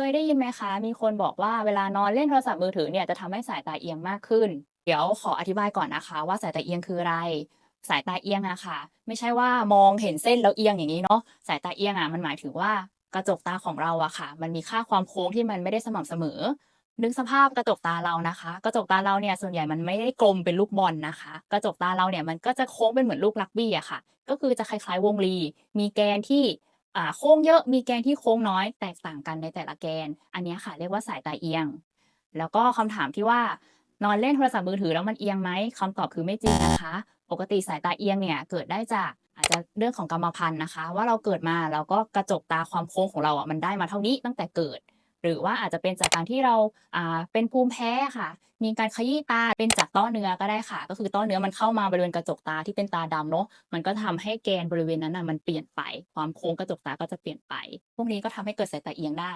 เคยได้ยินไหมคะ มีคนบอกว่าเวลานอนเล่นโทรศัพท์มือถือเนี่ยจะทำให้สายตาเอียงมากขึ้น เดี๋ยวขออธิบายก่อนนะคะ ว่าสายตาเอียงคืออะไร สายตาเอียงอะค่ะ ไม่ใช่ว่ามองเห็นเส้นแล้วเอียงอย่างนี้เนาะ สายตาเอียงอะมันหมายถึงว่ากระจกตาของเราอะค่ะ มันมีค่าความโค้งที่มันไม่ได้สม่ำเสมอ นึกสภาพกระจกตาเรานะคะ กระจกตาเราเนี่ยส่วนใหญ่มันไม่ได้กลมเป็นลูกบอลนะคะ กระจกตาเราเนี่ยมันก็จะโค้งเป็นเหมือนลูกรักบี้อะค่ะ ก็คือจะคล้ายๆวงรี มีแกนที่ โค้งเยอะมีแกนที่โค้งน้อย แตกต่างกันในแต่ละแกน อันนี้ค่ะเรียกว่าสายตาเอียง แล้วก็คำถามที่ว่านอนเล่นโทรศัพท์มือถือแล้วมันเอียงไหมคำตอบคือไม่จริงนะคะ ปกติสายตาเอียงเนี่ยเกิดได้จากอาจจะเรื่องของกรรมพันธุ์นะคะ ว่าเราเกิดมาแล้วก็กระจกตาความโค้งของเราอะมันได้มาเท่านี้ตั้งแต่เกิด หรือว่าอาจจะเป็นจากการที่เราเป็นภูมิแพ้ค่ะ มีการขยี้ตาเป็นจากต้อเนื้อก็ได้ค่ะ ก็คือต้อเนื้อมันเข้ามาบริเวณกระจกตาที่เป็นตาดำเนาะมันก็ทำให้แกนบริเวณนั้นน่ะมันเปลี่ยนไป ความโค้งกระจกตาก็จะเปลี่ยนไป พวกนี้ก็ทำให้เกิดสายตาเอียงได้